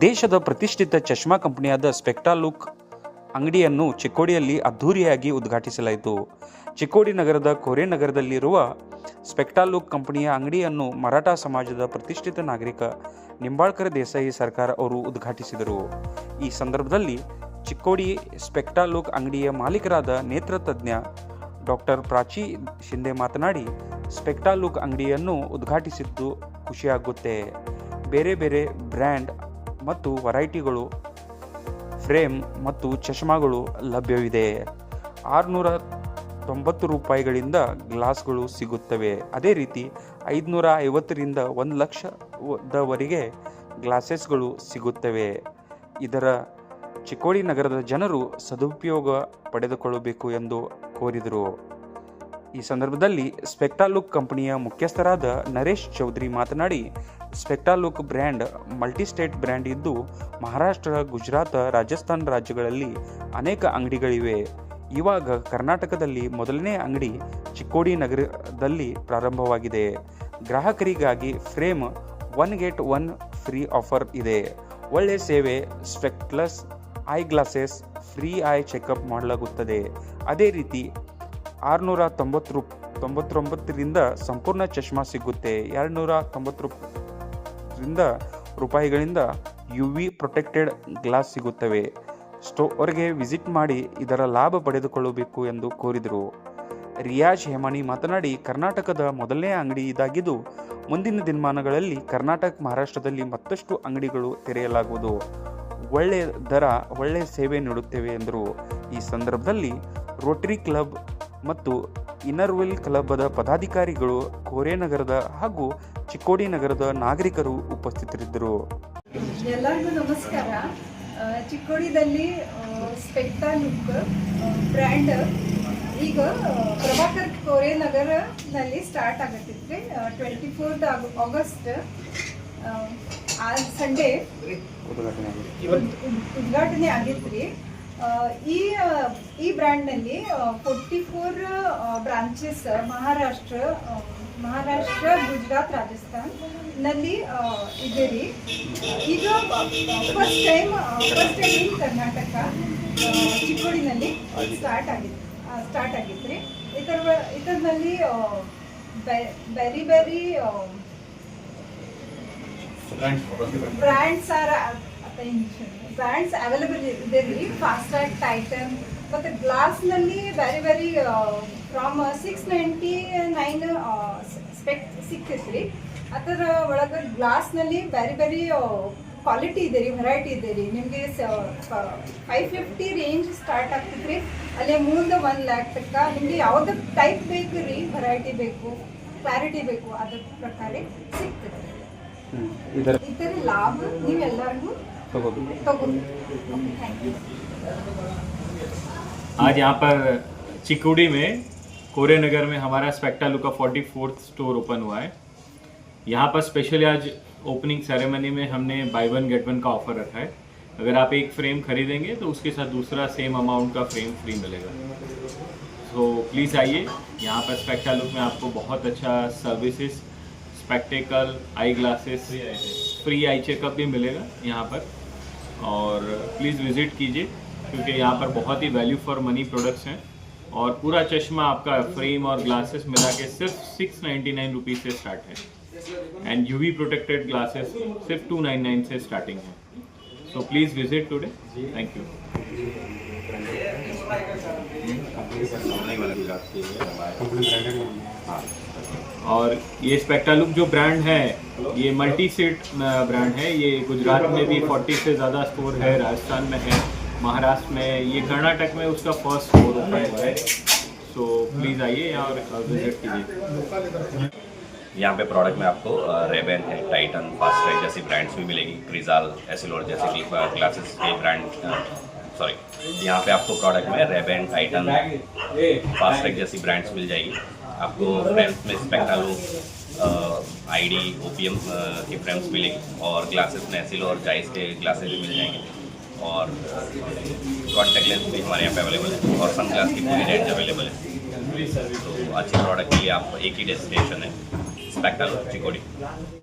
ದೇಶದ ಪ್ರತಿಷ್ಠಿತ ಚಷ್ಮಾ ಕಂಪನಿಯಾದ ಸ್ಪೆಕ್ಟಾ ಲುಕ್ ಅಂಗಡಿಯನ್ನು ಚಿಕ್ಕೋಡಿಯಲ್ಲಿ ಅದ್ಧೂರಿಯಾಗಿ ಉದ್ಘಾಟಿಸಲಾಯಿತು. ಚಿಕ್ಕೋಡಿ ನಗರದ ಕೋರೆ ನಗರದಲ್ಲಿರುವ ಸ್ಪೆಕ್ಟಾ ಲುಕ್ ಕಂಪನಿಯ ಅಂಗಡಿಯನ್ನು ಮರಾಠ ಸಮಾಜದ ಪ್ರತಿಷ್ಠಿತ ನಾಗರಿಕ ನಿಂಬಾಳ್ಕರ್ ದೇಸಾಯಿ ಸರ್ಕಾರ ಅವರು ಉದ್ಘಾಟಿಸಿದರು. ಈ ಸಂದರ್ಭದಲ್ಲಿ ಚಿಕ್ಕೋಡಿ ಸ್ಪೆಕ್ಟಾ ಲುಕ್ ಅಂಗಡಿಯ ಮಾಲೀಕರಾದ ನೇತ್ರ ತಜ್ಞ ಡಾಕ್ಟರ್ ಪ್ರಾಚಿ ಶಿಂದೆ ಮಾತನಾಡಿ ಸ್ಪೆಕ್ಟಾ ಲುಕ್ ಅಂಗಡಿಯನ್ನು ಉದ್ಘಾಟಿಸಿದ್ದು ಖುಷಿಯಾಗುತ್ತೆ. ಬೇರೆ ಬೇರೆ ಬ್ರ್ಯಾಂಡ್ ಮತ್ತು ವೆರೈಟಿಗಳು, ಫ್ರೇಮ್ ಮತ್ತು ಚಶ್ಮಾಗಳು ಲಭ್ಯವಿದೆ. ಆರುನೂರ ತೊಂಬತ್ತು ರೂಪಾಯಿಗಳಿಂದ ಗ್ಲಾಸ್ಗಳು ಸಿಗುತ್ತವೆ. ಅದೇ ರೀತಿ, ಐದುನೂರ ಐವತ್ತರಿಂದ ಒಂದು ಲಕ್ಷದವರೆಗೆ ಗ್ಲಾಸಸ್ಗಳು ಸಿಗುತ್ತವೆ. ಇದರ ಚಿಕ್ಕೋಡಿ ನಗರದ ಜನರು ಸದುಪಯೋಗ ಪಡೆದುಕೊಳ್ಳಬೇಕು ಎಂದು ಕೋರಿದರು. ಈ ಸಂದರ್ಭದಲ್ಲಿ ಸ್ಪೆಕ್ಟಾಲುಕ್ ಕಂಪನಿಯ ಮುಖ್ಯಸ್ಥರಾದ ನರೇಶ್ ಚೌಧರಿ ಮಾತನಾಡಿ ಸ್ಪೆಕ್ಟಾಲುಕ್ ಬ್ರ್ಯಾಂಡ್ ಮಲ್ಟಿಸ್ಟೇಟ್ ಬ್ರ್ಯಾಂಡ್ ಇದ್ದು ಮಹಾರಾಷ್ಟ್ರ, ಗುಜರಾತ್, ರಾಜಸ್ಥಾನ್ ರಾಜ್ಯಗಳಲ್ಲಿ ಅನೇಕ ಅಂಗಡಿಗಳಿವೆ. ಇವಾಗ ಕರ್ನಾಟಕದಲ್ಲಿ ಮೊದಲನೇ ಅಂಗಡಿ ಚಿಕ್ಕೋಡಿ ನಗರದಲ್ಲಿ ಪ್ರಾರಂಭವಾಗಿದೆ. ಗ್ರಾಹಕರಿಗಾಗಿ frame one get one free offer ಇದೆ. ಒಳ್ಳೆ ಸೇವೆ, spectacles eye glasses free eye checkup ಮಾಡಲಾಗುತ್ತದೆ. ಅದೇ ರೀತಿ ಆರುನೂರ ತೊಂಬತ್ತು ರೂಪ ತೊಂಬತ್ತೊಂಬತ್ತರಿಂದ ಸಂಪೂರ್ಣ ಚಷ್ಮಾ ಸಿಗುತ್ತೆ. ಎರಡುನೂರ ತೊಂಬತ್ತು ರೂಪರಿಂದ ರೂಪಾಯಿಗಳಿಂದ ಯು ವಿ ಪ್ರೊಟೆಕ್ಟೆಡ್ ಗ್ಲಾಸ್ ಸಿಗುತ್ತವೆ. ಸ್ಟೋರ್ಗೆ ವಿಸಿಟ್ ಮಾಡಿ ಇದರ ಲಾಭ ಪಡೆದುಕೊಳ್ಳಬೇಕು ಎಂದು ಕೋರಿದರು. ರಿಯಾಜ್ ಹೇಮಾನಿ ಮಾತನಾಡಿ, ಕರ್ನಾಟಕದ ಮೊದಲನೇ ಅಂಗಡಿ ಇದಾಗಿದ್ದು, ಮುಂದಿನ ದಿನಮಾನಗಳಲ್ಲಿ ಕರ್ನಾಟಕ ಮಹಾರಾಷ್ಟ್ರದಲ್ಲಿ ಮತ್ತಷ್ಟು ಅಂಗಡಿಗಳು ತೆರೆಯಲಾಗುವುದು. ಒಳ್ಳೆ ದರ ಒಳ್ಳೆಯ ಸೇವೆ ನೀಡುತ್ತೇವೆ ಎಂದರು. ಈ ಸಂದರ್ಭದಲ್ಲಿ ರೋಟರಿ ಕ್ಲಬ್ ಮತ್ತು ಇನ್ನರ್ವೆಲ್ ಕ್ಲಬ್ದ ಪದಾಧಿಕಾರಿಗಳು ಕೋರೆನಗರದ ಹಾಗೂ ಚಿಕ್ಕೋಡಿ ನಗರದ ನಾಗರಿಕರು ಉಪಸ್ಥಿತರಿದ್ದರು. ಎಲ್ಲರಿಗೂ ನಮಸ್ಕಾರ. ಚಿಕ್ಕೋಡಿಯಲ್ಲಿ ಚಿಕ್ಕೋಡಿದಲ್ಲಿ ಸ್ಪೆಕ್ಟಾ ಲುಕ್ ಬ್ರ್ಯಾಂಡ್. ಈಗ ಪ್ರಭಾಕರ್ ಕೋರೆ ನಗರನಲ್ಲಿ ಸ್ಟಾರ್ಟ್ ಆಗತ್ತಿದ್ರಿ ಟ್ವೆಂಟಿ ಫೋರ್ತ್ ಆಗಸ್ಟ್ ಆ ಸಂಡೇ ಉದ್ಘಾಟನೆ ಆಗಿತ್ತು ಆ, ಈ ಈ ಬ್ರ್ಯಾಂಡ್ನಲ್ಲಿ forty four branches Maharashtra Maharashtra Gujarat ರಾಜಸ್ಥಾನ್ನಲ್ಲಿ ಇದೆ ರೀ. ಈಗ first time first time in Karnataka ಚಿಕ್ಕೋಡಿನಲ್ಲಿ start ಆಗಿದೆ ಸ್ಟಾರ್ಟ್ ಆಗಿತ್ತು ರೀ. ಇದರ ಇದರಲ್ಲಿ very very brands are brands available ಇದೆ ರೀ ಫಾಸ್ಟ್ ಟ್ರ್ಯಾಕ್ ಟೈಟನ್ ಮತ್ತು ಗ್ಲಾಸ್ನಲ್ಲಿ very very from six ninety nine spec ಸಿಕ್ತೈತೆ ರೀ ಅದರ ಒಳಗೆ ಗ್ಲಾಸ್ನಲ್ಲಿ ಬೇರೆ ಬೇರೆ ಕ್ವಾಲಿಟಿ ಇದೆ ರೀ ವೆರೈಟಿ ಇದೆ ರೀ. ನಿಮಗೆ ಫೈವ್ ಫಿಫ್ಟಿ ರೇಂಜ್ ಸ್ಟಾರ್ಟ್ ಆಗ್ತದೆ ರೀ ಅಲ್ಲಿ ಮುಂದೆ ಒನ್ ಲ್ಯಾಕ್ ತಕ್ಕ ನಿಮಗೆ ಯಾವ್ದು ಟೈಪ್ ಬೇಕು ರೀ ವೆರೈಟಿ ಬೇಕು ಕ್ಲಾರಿಟಿ ಬೇಕು ಅದ್ರ ಪ್ರಕಾರ ಸಿಗ್ತದೆ ಇದರ ಲಾಭ ನೀವೆಲ್ಲರಿಗೂ आज यहाँ पर चिकुड़ी में कोरे नगर में हमारा Specta Look forty fourth store open हुआ है। यहाँ पर स्पेशली आज ओपनिंग सेरेमनी में हमने बाय वन गेट वन का ऑफ़र रखा है। अगर आप एक फ्रेम खरीदेंगे तो उसके साथ दूसरा सेम अमाउंट का फ्रेम फ्री मिलेगा। तो प्लीज़ आइए। यहाँ पर स्पेक्टा लुक में आपको बहुत अच्छा services spectacle eye glasses free eye checkup भी मिलेगा यहाँ पर। और प्लीज़ विज़िट कीजिए, क्योंकि यहाँ पर बहुत ही वैल्यू फॉर मनी प्रोडक्ट्स हैं और पूरा चश्मा आपका फ्रेम और ग्लासेस मिला के सिर्फ़ सिक्स नाइन्टी नाइन रुपीज़ से स्टार्ट है। And U V protected glasses सिर्फ़ टू नाइन नाइन से स्टार्टिंग है। So please visit today thank you और ये स्पेक्टालुक जो ब्रांड है, ये मल्टी सीट ब्रांड है। ये गुजरात में भी 40 से ज़्यादा स्टोर है, राजस्थान में है, महाराष्ट्र में। ये कर्नाटक में उसका फ़र्स्ट स्टोर ओपन हुआ है सो प्लीज़ आइए यहाँ और विज़िट कीजिए। यहाँ पे प्रोडक्ट में आपको रेबेन है टाइटन फास्ट ट्रैक जैसी ब्रांड्स भी मिलेगी क्रिजाल एसिलोर जैसे ग्लासेस के ब्रांड सॉरी यहाँ पे आपको प्रोडक्ट में रेबेन टाइटन फास्ट ट्रैक जैसी ब्रांड्स मिल जाएगी। आपको फ्रेम्स में Spectalook I D O P M के फ्रेम्स मिलेगी और ग्लासेस में एसिलो और जाइस के ग्लासेस भी मिल जाएँगे। और कॉन्टेक्ट लेंस भी हमारे यहाँ पे अवेलेबल है और सन ग्लास की पूरी रेंज अवेलेबल है। तो अच्छे प्रोडक्ट के लिए आप एक ही डेस्टिनेशन है। स्पेक्टालो चिकोड़ी।